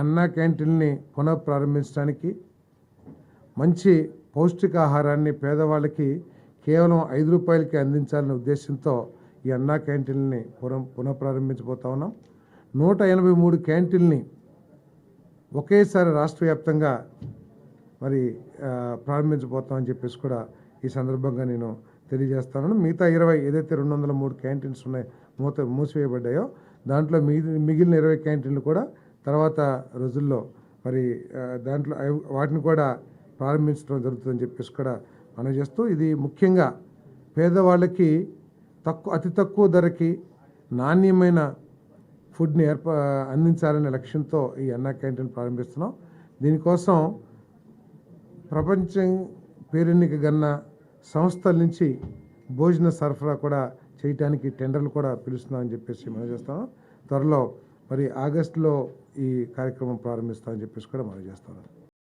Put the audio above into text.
అన్నా క్యాంటీన్ని పునః ప్రారంభించడానికి మంచి పౌష్టికాహారాన్ని పేదవాళ్ళకి కేవలం ఐదు రూపాయలకి అందించాలనే ఉద్దేశంతో ఈ అన్నా క్యాంటీన్ని పునః పునఃప్రారంభించబోతా ఉన్నాం. నూట ఎనభై మూడు క్యాంటీన్ని ఒకేసారి రాష్ట్ర వ్యాప్తంగా మరి ప్రారంభించబోతామని చెప్పేసి కూడా ఈ సందర్భంగా నేను తెలియజేస్తాను. మిగతా ఇరవై ఏదైతే రెండు వందల మూడు క్యాంటీన్స్ ఉన్నాయి మూత మూసివేయబడ్డాయో దాంట్లో మిగిలిన ఇరవై క్యాంటీన్లు కూడా తర్వాత రోజుల్లో మరి దాంట్లో వాటిని కూడా ప్రారంభించడం జరుగుతుందని చెప్పేసి కూడా మనం చేస్తూ ఇది ముఖ్యంగా పేదవాళ్ళకి తక్కువ అతి తక్కువ ధరకి నాణ్యమైన ఫుడ్ని ఏర్పా అందించాలనే లక్ష్యంతో ఈ అన్నా క్యాంటీన్ ప్రారంభిస్తున్నాం. దీనికోసం ప్రపంచం పేరెన్నిక గన్న సంస్థల నుంచి భోజన సరఫరా కూడా చేయటానికి టెండర్లు కూడా పిలుస్తున్నామని చెప్పేసి మనం చేస్తాం త్వరలో మరి ఆగస్టులో ఈ కార్యక్రమం ప్రారంభిస్తామని చెప్పేసి కూడా మనం చేస్తాను